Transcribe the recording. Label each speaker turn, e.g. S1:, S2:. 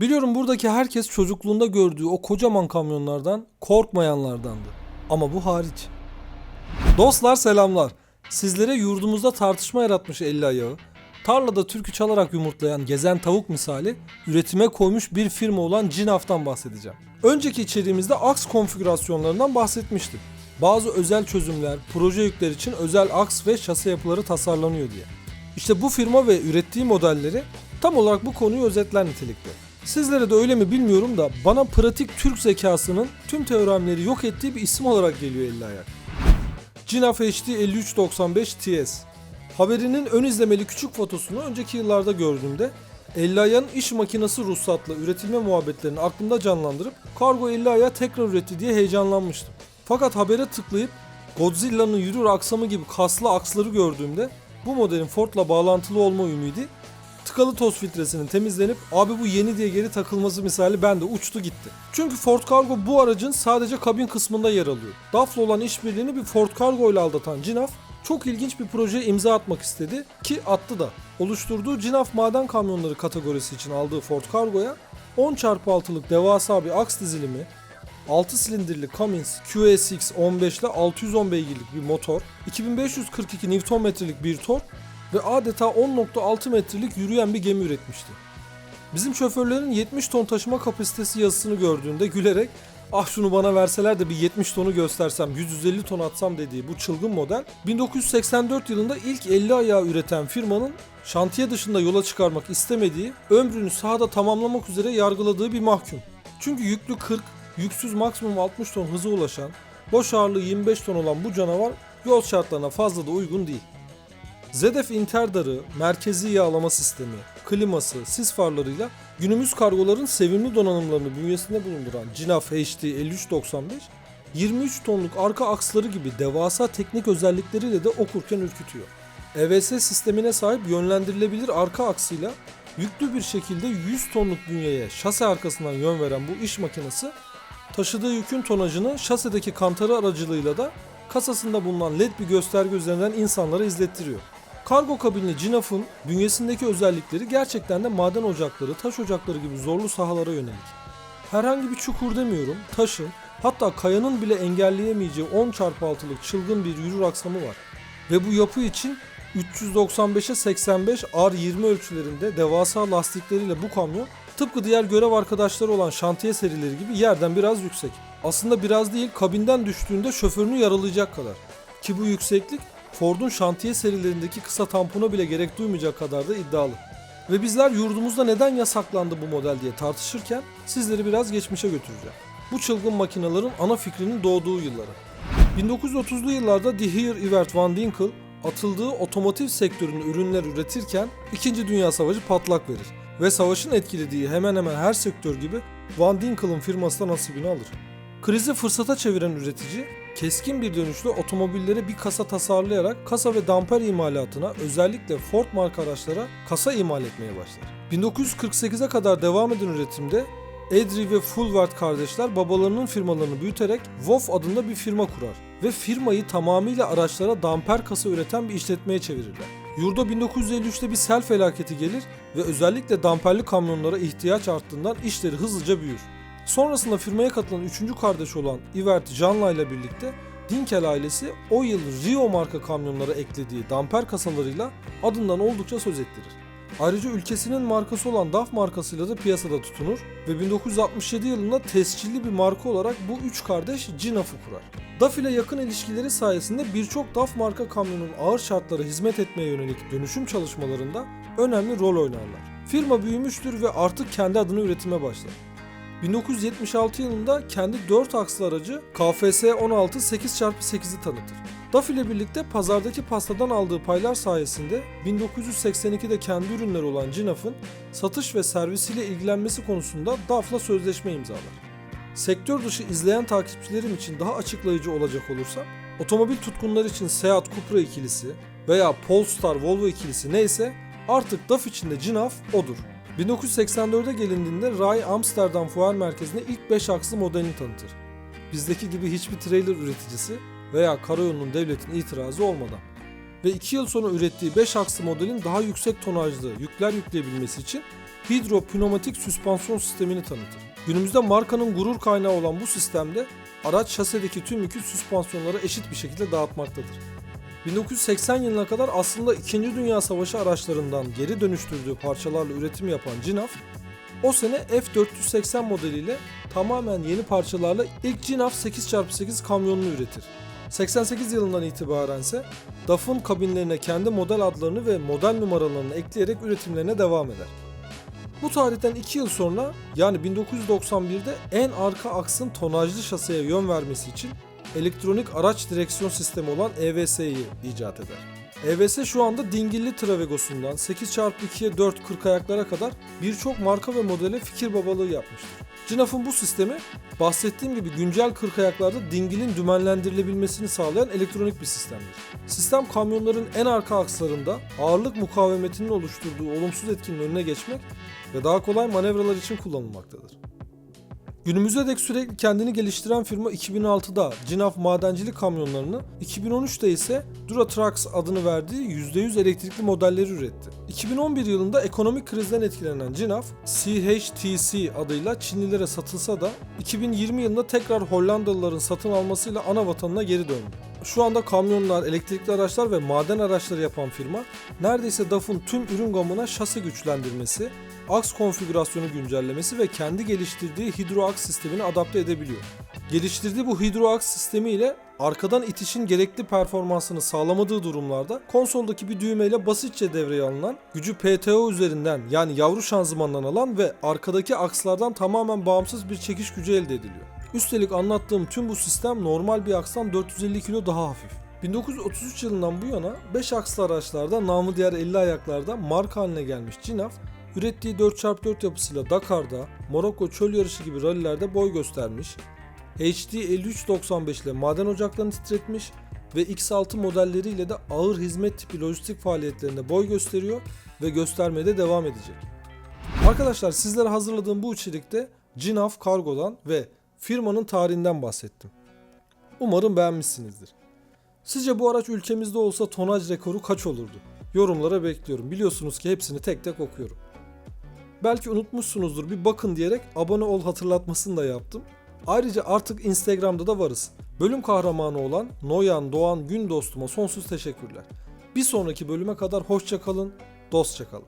S1: Biliyorum buradaki herkes çocukluğunda gördüğü o kocaman kamyonlardan korkmayanlardandı. Ama bu hariç. Dostlar selamlar. Sizlere yurdumuzda tartışma yaratmış elli ayağı, tarlada türkü çalarak yumurtlayan gezen tavuk misali üretime koymuş bir firma olan Cinaf'tan bahsedeceğim. Önceki içeriğimizde aks konfigürasyonlarından bahsetmiştim. Bazı özel çözümler, proje yükler için özel aks ve şase yapıları tasarlanıyor diye. İşte bu firma ve ürettiği modelleri tam olarak bu konuyu özetler nitelikte. Sizlere de öyle mi bilmiyorum da bana pratik Türk zekasının tüm teoremleri yok ettiği bir isim olarak geliyor elli ayak. Cinaf HD 5395 TS. Haberinin ön izlemeli küçük fotosunu önceki yıllarda gördüğümde 50 ayağın iş makinesi ruhsatlı üretilme muhabbetlerini aklımda canlandırıp kargo 50 ayağı tekrar üretti diye heyecanlanmıştım. Fakat habere tıklayıp Godzilla'nın yürür aksamı gibi kaslı aksları gördüğümde bu modelin Ford'la bağlantılı olma ümidi tıkalı toz filtresinin temizlenip abi bu yeni diye geri takılması misali bende uçtu gitti. Çünkü Ford Cargo bu aracın sadece kabin kısmında yer alıyor. DAF'la olan işbirliğini bir Ford Cargo ile aldatan Cinaf çok ilginç bir projeye imza atmak istedi ki attı da. Oluşturduğu Cinaf maden kamyonları kategorisi için aldığı Ford Cargo'ya 10x6'lık devasa bir aks dizilimi, 6 silindirli Cummins QSX 15 ile 610 beygirlik bir motor, 2542 Nm'lik bir tork ve adeta 10.6 metrelik yürüyen bir gemi üretmişti. Bizim şoförlerin 70 ton taşıma kapasitesi yazısını gördüğünde gülerek ah şunu bana verseler de bir 70 tonu göstersem 150 ton atsam dediği bu çılgın model 1984 yılında ilk 50 ayağı üreten firmanın şantiye dışında yola çıkarmak istemediği, ömrünü sahada tamamlamak üzere yargıladığı bir mahkum. Çünkü yüklü 40, yüksüz maksimum 60 ton hıza ulaşan, boş ağırlığı 25 ton olan bu canavar yol şartlarına fazla da uygun değil. ZF interdarı, merkezi yağlama sistemi, kliması, sis farlarıyla günümüz kargoların sevimli donanımlarını bünyesinde bulunduran Cinaf HD 5395, 23 tonluk arka aksları gibi devasa teknik özellikleriyle de okurken ürkütüyor. EVS sistemine sahip yönlendirilebilir arka aksıyla yüklü bir şekilde 100 tonluk bünyeye şase arkasından yön veren bu iş makinesi taşıdığı yükün tonajını şasedeki kantarı aracılığıyla da kasasında bulunan led bir gösterge üzerinden insanlara izlettiriyor. Kargo kabinli Cinaf'ın bünyesindeki özellikleri gerçekten de maden ocakları, taş ocakları gibi zorlu sahalara yönelik. Herhangi bir çukur demiyorum, taşın, hatta kayanın bile engelleyemeyeceği 10x6'lık çılgın bir yürür aksamı var. Ve bu yapı için 395'e 85 R20 ölçülerinde devasa lastikleriyle bu kamyon tıpkı diğer görev arkadaşları olan şantiye serileri gibi yerden biraz yüksek. Aslında biraz değil kabinden düştüğünde şoförünü yaralayacak kadar. Ki bu yükseklik Ford'un şantiye serilerindeki kısa tampona bile gerek duymayacak kadar da iddialı. Ve bizler yurdumuzda neden yasaklandı bu model diye tartışırken sizleri biraz geçmişe götüreceğim. Bu çılgın makinelerin ana fikrinin doğduğu yılları. 1930'lu yıllarda De Heer Evert Van Dinkel atıldığı otomotiv sektörünün ürünler üretirken 2. Dünya Savaşı patlak verir ve savaşın etkilediği hemen hemen her sektör gibi Van Dinkel'ın firması da nasibini alır. Krizi fırsata çeviren üretici, keskin bir dönüşle otomobillere bir kasa tasarlayarak kasa ve damper imalatına özellikle Ford marka araçlara kasa imal etmeye başlar. 1948'e kadar devam eden üretimde Edry ve Fulvert kardeşler babalarının firmalarını büyüterek Wolf adında bir firma kurar ve firmayı tamamıyla araçlara damper kasa üreten bir işletmeye çevirirler. Yurda 1953'te bir sel felaketi gelir ve özellikle damperli kamyonlara ihtiyaç arttığından işleri hızlıca büyür. Sonrasında firmaya katılan üçüncü kardeş olan Evert Janla ile birlikte Dinkel ailesi o yıl Rio marka kamyonlara eklediği damper kasalarıyla adından oldukça söz ettirir. Ayrıca ülkesinin markası olan DAF markasıyla da piyasada tutunur ve 1967 yılında tescilli bir marka olarak bu üç kardeş Cinaf'ı kurar. DAF ile yakın ilişkileri sayesinde birçok DAF marka kamyonun ağır şartlara hizmet etmeye yönelik dönüşüm çalışmalarında önemli rol oynarlar. Firma büyümüştür ve artık kendi adını üretime başlar. 1976 yılında kendi 4 akslı aracı KFS 16 8x8'i tanıtır. DAF ile birlikte pazardaki pastadan aldığı paylar sayesinde 1982'de kendi ürünleri olan Cinaf'ın satış ve servisiyle ilgilenmesi konusunda DAF'la sözleşme imzalar. Sektör dışı izleyen takipçilerim için daha açıklayıcı olacak olursa, otomobil tutkunları için Seat Cupra ikilisi veya Polestar Volvo ikilisi neyse artık DAF içinde Cinaf odur. 1984'e gelindiğinde Ray Amsterdam Fuar Merkezi'ne ilk 5 akslı modelini tanıtır. Bizdeki gibi hiçbir trailer üreticisi veya karayolunun devletin itirazı olmadan. Ve 2 yıl sonra ürettiği 5 akslı modelin daha yüksek tonajlı yükler yükleyebilmesi için hidropneumatik süspansiyon sistemini tanıtır. Günümüzde markanın gurur kaynağı olan bu sistemde araç şasedeki tüm yükü süspansiyonlara eşit bir şekilde dağıtmaktadır. 1980 yılına kadar aslında 2. Dünya Savaşı araçlarından geri dönüştürdüğü parçalarla üretim yapan Cinaf, o sene F480 modeliyle tamamen yeni parçalarla ilk Cinaf 8x8 kamyonunu üretir. 88 yılından itibaren ise DAF'ın kabinlerine kendi model adlarını ve model numaralarını ekleyerek üretimlerine devam eder. Bu tarihten 2 yıl sonra yani 1991'de en arka aksın tonajlı şaseye yön vermesi için elektronik araç direksiyon sistemi olan EVS'yi icat eder. EVS şu anda dingilli Travego'sundan 8x2'ye 4 40 ayaklara kadar birçok marka ve modele fikir babalığı yapmıştır. Cinaf'ın bu sistemi bahsettiğim gibi güncel 40 ayaklarda dingilin dümenlendirilebilmesini sağlayan elektronik bir sistemdir. Sistem kamyonların en arka akslarında ağırlık mukavemetinin oluşturduğu olumsuz etkinin önüne geçmek ve daha kolay manevralar için kullanılmaktadır. Günümüze dek sürekli kendini geliştiren firma 2006'da Cinaf madencilik kamyonlarını, 2013'te ise Duratrax adını verdiği %100 elektrikli modelleri üretti. 2011 yılında ekonomik krizden etkilenen Cinaf, CHTC adıyla Çinlilere satılsa da 2020 yılında tekrar Hollandalıların satın almasıyla ana vatanına geri döndü. Şu anda kamyonlar, elektrikli araçlar ve maden araçları yapan firma, neredeyse DAF'ın tüm ürün gamına şasi güçlendirmesi, aks konfigürasyonu güncellemesi ve kendi geliştirdiği hidroaks sistemini adapte edebiliyor. Geliştirdiği bu hidroaks sistemi ile arkadan itişin gerekli performansını sağlamadığı durumlarda konsoldaki bir düğmeyle basitçe devreye alınan, gücü PTO üzerinden yani yavru şanzımandan alan ve arkadaki akslardan tamamen bağımsız bir çekiş gücü elde ediliyor. Üstelik anlattığım tüm bu sistem normal bir akstan 450 kilo daha hafif. 1933 yılından bu yana 5 akslı araçlarda namı diğer 50 ayaklarda marka haline gelmiş Cinaf, ürettiği 4x4 yapısıyla Dakar'da, Morokko çöl yarışı gibi rallilerde boy göstermiş, HD 5395 ile maden ocaklarını titretmiş ve X6 modelleriyle de ağır hizmet tipi lojistik faaliyetlerinde boy gösteriyor ve göstermeye de devam edecek. Arkadaşlar sizlere hazırladığım bu içerikte Cinaf Kargo'dan ve firmanın tarihinden bahsettim. Umarım beğenmişsinizdir. Sizce bu araç ülkemizde olsa tonaj rekoru kaç olurdu? Yorumlara bekliyorum. Biliyorsunuz ki hepsini tek tek okuyorum. Belki unutmuşsunuzdur bir bakın diyerek abone ol hatırlatmasını da yaptım. Ayrıca artık Instagram'da da varız. Bölüm kahramanı olan Noyan Doğan Gün dostuma sonsuz teşekkürler. Bir sonraki bölüme kadar hoşça kalın, dostça kalın.